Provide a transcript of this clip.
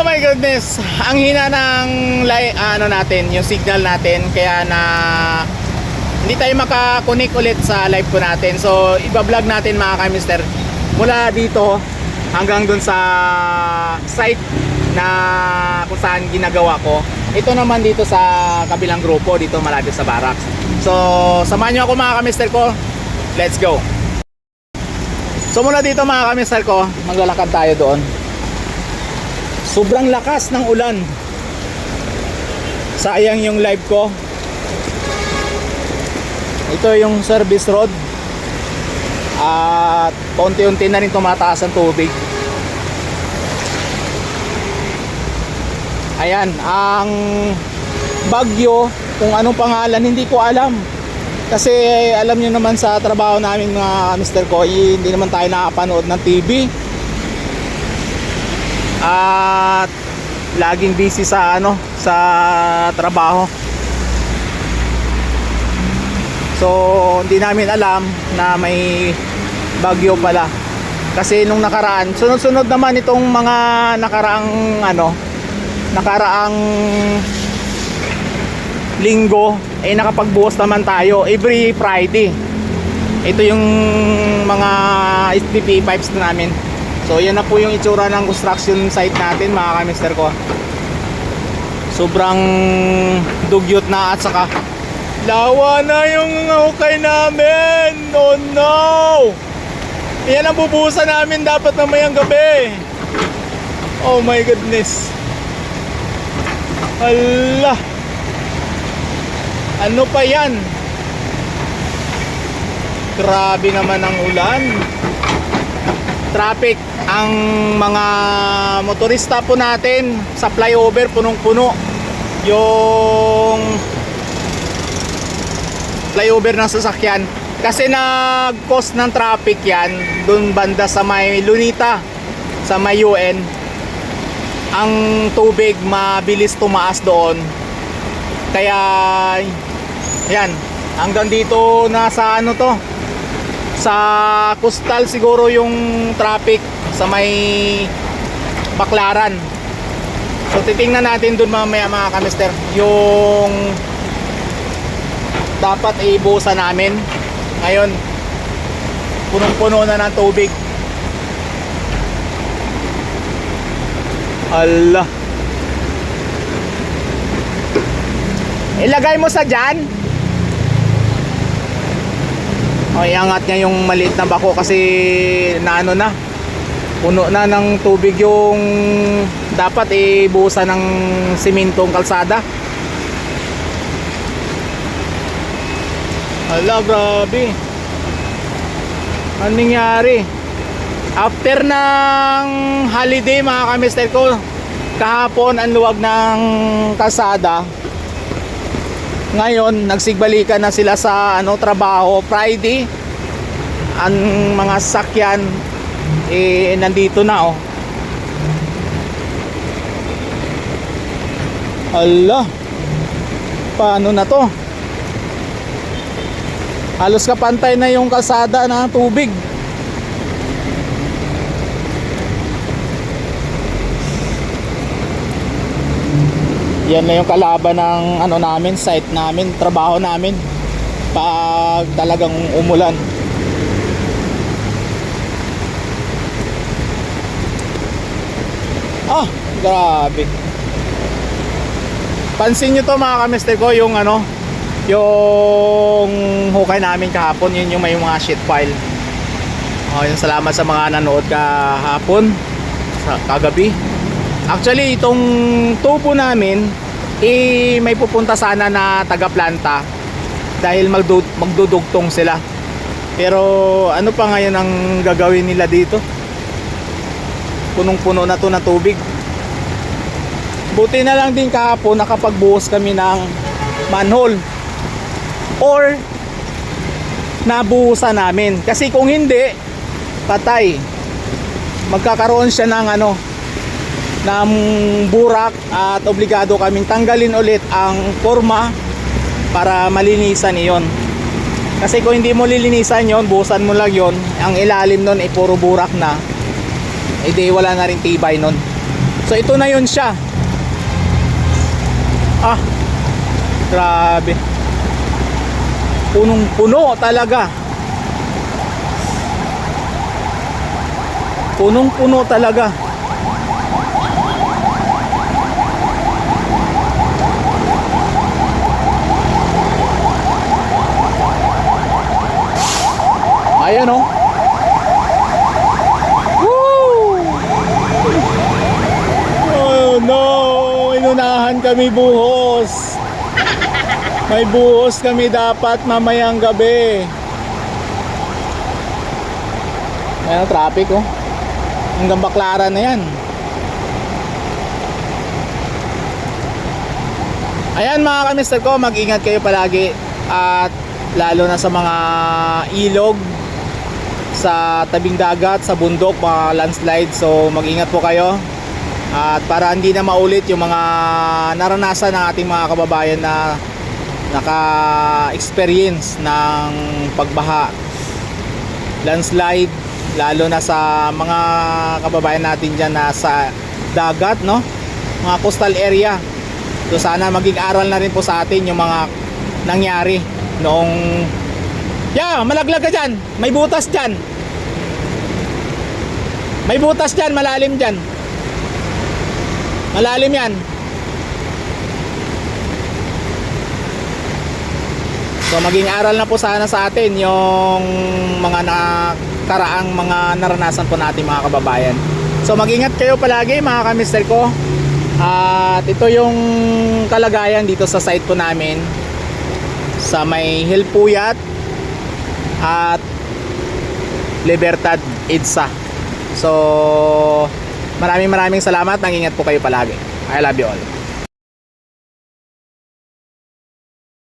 Oh my goodness, ang hina ng li- ano natin, yung signal natin kaya na hindi tayo makakonect ulit sa live ko natin. So, iba-vlog natin mga kamister mula dito hanggang dun sa site na kung saan ginagawa ko. Ito naman dito sa kabilang grupo, dito malapit sa barracks. So, samahan nyo ako mga kamister ko. Let's go. So mula dito mga kamister ko, maglalakad tayo doon. Sobrang lakas ng ulan. Sayang yung live ko. Ito yung service road. At paunti-unti na rin tumataas ang tubig. Ayan, ang bagyo, kung anong pangalan, hindi ko alam. Kasi alam niyo naman sa trabaho namin mga Mr. ko, eh, hindi naman tayo nakapanood ng TV. At laging busy sa ano, sa trabaho. So, hindi namin alam na may bagyo pala. Kasi nung nakaraan, sunod-sunod naman itong mga nakaraang ano, nakaraang linggo eh nakapagbuhos naman tayo every Friday. Ito yung mga SPP pipes na namin. So yan na po yung itsura ng construction site natin mga kamister ko. Sobrang dugyot na at saka lawa na yung hukay namin. Oh no! Yan ang bubuhusan namin dapat mamayang gabi. Oh my goodness. Allah. Ano pa yan? Grabe naman ang ulan. Traffic ang mga motorista po natin sa flyover punong-puno. Yung flyover ng sasakyan. Kasi nag-cause ng traffic yan doon banda sa may Lunita, sa may UN. Ang tubig mabilis tumaas doon. Kaya yan, hanggang dito nasa ano to? Sa coastal siguro yung traffic sa may Baklaran. So titingnan natin doon mamaya mga kamister yung dapat ibusan namin. Ngayon, punong-puno na ng tubig. Allah. Ilagay mo sa dyan. O, iangat niya yung maliit na bako kasi na ano na. Puno na ng tubig yung dapat ibuhusan ng simintong kalsada. Hala, grabe. Anong nangyari? After ng holiday mga kamister ko, kahapon ang luwag ng kalsada. Ngayon, nagsigbalikan na sila sa ano trabaho Friday. Ang mga sakyan eh nandito na oh. Ala. Paano na to? Halos kapantay na yung kalsada ng tubig. Yan na yung kalaban ng ano namin, site namin, trabaho namin pag talagang umulan. Ah, grabe. Pansin nyo to mga kamister ko, yung ano, yung hukay namin kahapon, yun yung may mga sheet pile. Oh, yun, salamat sa mga nanood kahapon, sa kagabi. Actually, itong tubo namin, eh, may pupunta sana na taga-planta dahil magdu magdudugtong sila. Pero ano pa ngayon ang gagawin nila dito? Punong-puno na to na tubig. Buti na lang din kahapon nakapagbuhos kami ng manhole or nabuhusan namin. Kasi kung hindi, patay. Magkakaroon siya ng ano, ng burak at obligado kaming tanggalin ulit ang forma para malinisan iyon. Kasi kung hindi mo lilinisan yon, buhusan mo lang yon, ang ilalim nun ay puro burak na, edi wala na rin tibay nun. So ito na yun siya. Ah, grabe. Punong-puno talaga. Punong-puno talaga. Ayan oh. Woo! Oh no! Inunahan kami buhos. May buhos kami dapat mamayang gabi. Ayan ang traffic oh. Hanggang Baclaran na yan. Ayan mga kamister ko, mag-ingat kayo palagi at lalo na sa mga ilog sa tabing dagat, sa bundok, mga landslide. So mag-ingat po kayo. At para hindi na maulit yung mga naranasan ng ating mga kababayan na naka-experience ng pagbaha, landslide, lalo na sa mga kababayan natin dyan na sa dagat, no? Mga coastal area. So sana maging aral na rin po sa atin yung mga nangyari noong Yeah, malaglag ka dyan. May butas dyan. May butas dyan, malalim dyan. Malalim yan. So maging aral na po sana sa atin yung mga nakaraang mga naranasan po natin mga kababayan. So mag-ingat kayo palagi mga kamister ko. At ito yung kalagayan dito sa site po namin sa may Hilpuyat at Libertad EDSA. So maraming maraming salamat. Nang ingat po kayo palagi. I love you all.